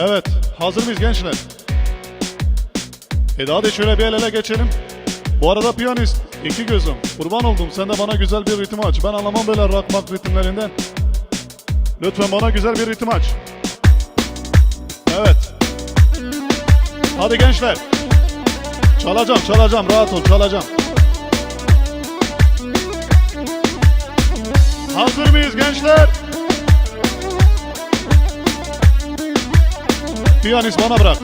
Evet, hazır mıyız gençler? E hadi şöyle bir el ele geçelim. Bu arada piyanist, iki gözüm. Kurban oldum, sen de bana güzel bir ritim aç. Ben anlamam böyle rock rock ritimlerinden. Lütfen bana güzel bir ritim aç. Evet. Hadi gençler. Çalacağım, çalacağım. Rahat ol, çalacağım. Hazır mıyız gençler? Piyanist bana bırak.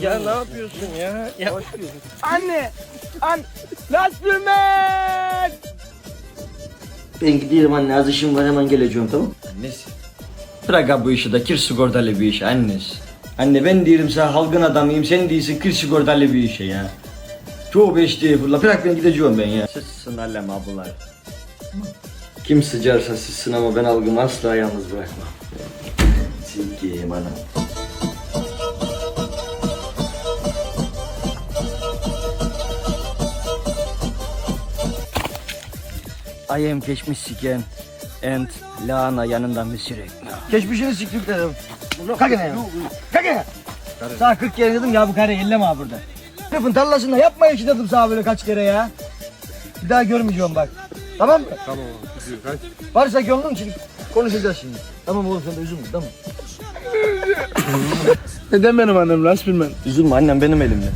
Ya ne yapıyorsun ya? ya Anne! An! Lasbümen! Ben gidiyorum anne az işim var hemen geleceğim tamam annesi. Bırak abi bu işi de kir sigortalı bir iş annesi. Anne ben diyorum sana halkın adamıyım sen değilsin kir sigortalı bir işe ya. Çok estağfurullah bırak ben gideceğim ben ya. Sızsın allem ablalar. Kim sıcarsa sızsın ama ben algımı asla yalnız bırakmam. Sikiyim anam. I am geçmiş siken and lahana yanından misirek. Geçmişini siktir dedim. Kalk ya. Kalk ya. Sana 40 kere dedim ya bu kare elleme ha burada. Herifin tarlasında yapma işi dedim sana böyle kaç kere ya. Bir daha görmeyeceğim bak. Tamam mı? Tamam abi. Varsa gönlün için konuşacağız şimdi. Tamam oğlum sen de üzülme tamam Neden benim annem Lars bilmem. Üzülme annem benim elimde.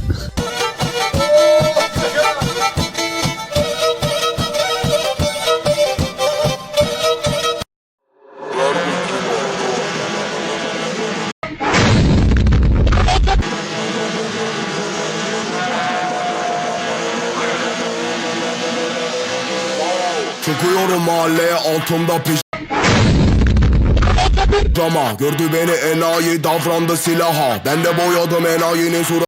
Çıkıyorum mahalleye altımda piş Drama gördü beni enayi davrandı silaha. Ben de boyadım enayinin suratı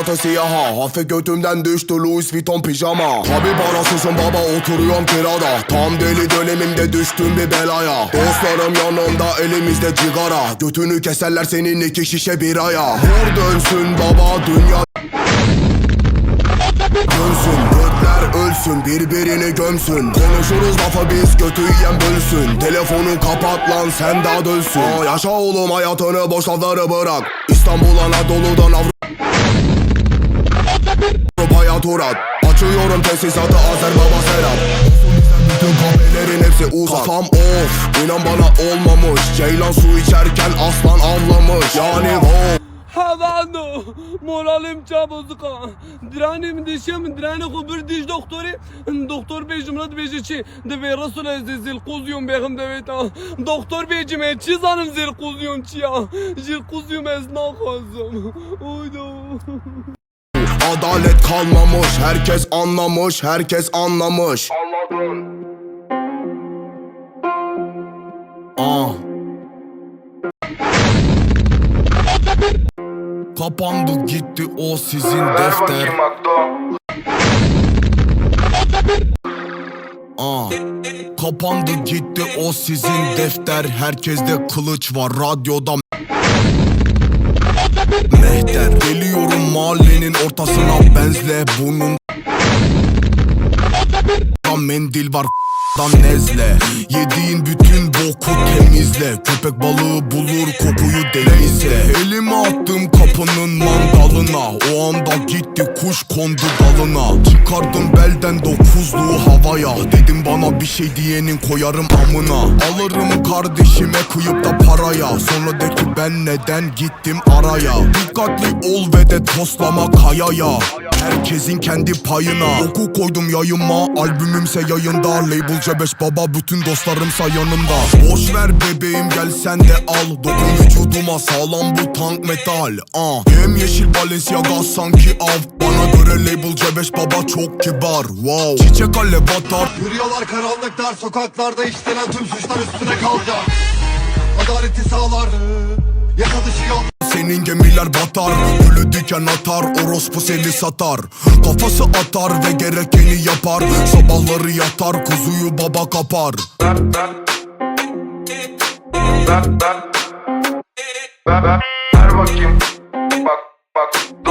Atı siyaha Hafif götümden düştü Louis Vuitton pijama. Tabi parasızım baba oturuyorum kirada. Tam deli dönemimde düştüm bir belaya. Dostlarım yanımda elimizde cigara. Götünü keserler senin iki şişe biraya. Vur dönsün baba dünya ölsün birbirini gömsün. Konuşuruz lafı biz götü yiyen bölsün. Telefonu kapat lan sen daha dönsün. Aa, Yaşa oğlum hayatını boş lafları bırak. İstanbul Anadolu'dan Avrupa'ya tur at Açıyorum tesisatı Azer Baba Serap. Bütün kahvelerin hepsi uzak. Kafam off inan bana olmamış. Ceylan su içerken aslan avlamış. Yani wow Havando, moralim çabozuk ha. Dranim dişim, drani kubur diş doktori. Doktor beycim rad beyciçi. De ve rasul zil kuzyum behim de veta. Doktor beycim e çizanım zil kuzyum çiya. Zil kuzyum ez nakazım. Uydu. Adalet kalmamış herkes anlamış herkes anlamış Aa. Kapandı gitti o sizin defter. Aa. Kapandı gitti o sizin defter. Herkeste kılıç var radyoda Mehter. Geliyorum mahallenin ortasına benzle bunun mendil var Dan nezle. Yediğin bütün boku temizle. Köpek balığı bulur kokuyu denizle Elimi attım kapının mandalına. O anda gitti kuş kondu dalına. Çıkardım belden dokuzluğu havaya. Dedim bana bir şey diyenin koyarım amına. Alırım kardeşime kıyıp da paraya. Sonra de ki ben neden gittim araya? Dikkatli ol ve de toslama kayaya. Herkesin kendi payına. Oku koydum yayıma. Albümümse yayında Label C5 baba bütün dostlarımsa yanımda Boş ver bebeğim gel sen de al. Dokun vücuduma sağlam bu tank metal uh. Yem yeşil Balenciaga sanki av. Bana göre label C5 baba çok kibar Wow. Çiçek alev atar. Yürüyorlar karanlık dar sokaklarda işlenen tüm suçlar üstüne kalacak. Adaleti sağlar Yasa dışı yok Senin gemiler batar Gülü diken atar Orospu seni satar Kafası atar ve gerekeni yapar Sabahları yatar Kuzuyu baba kapar Ver bakayım. Bak bak.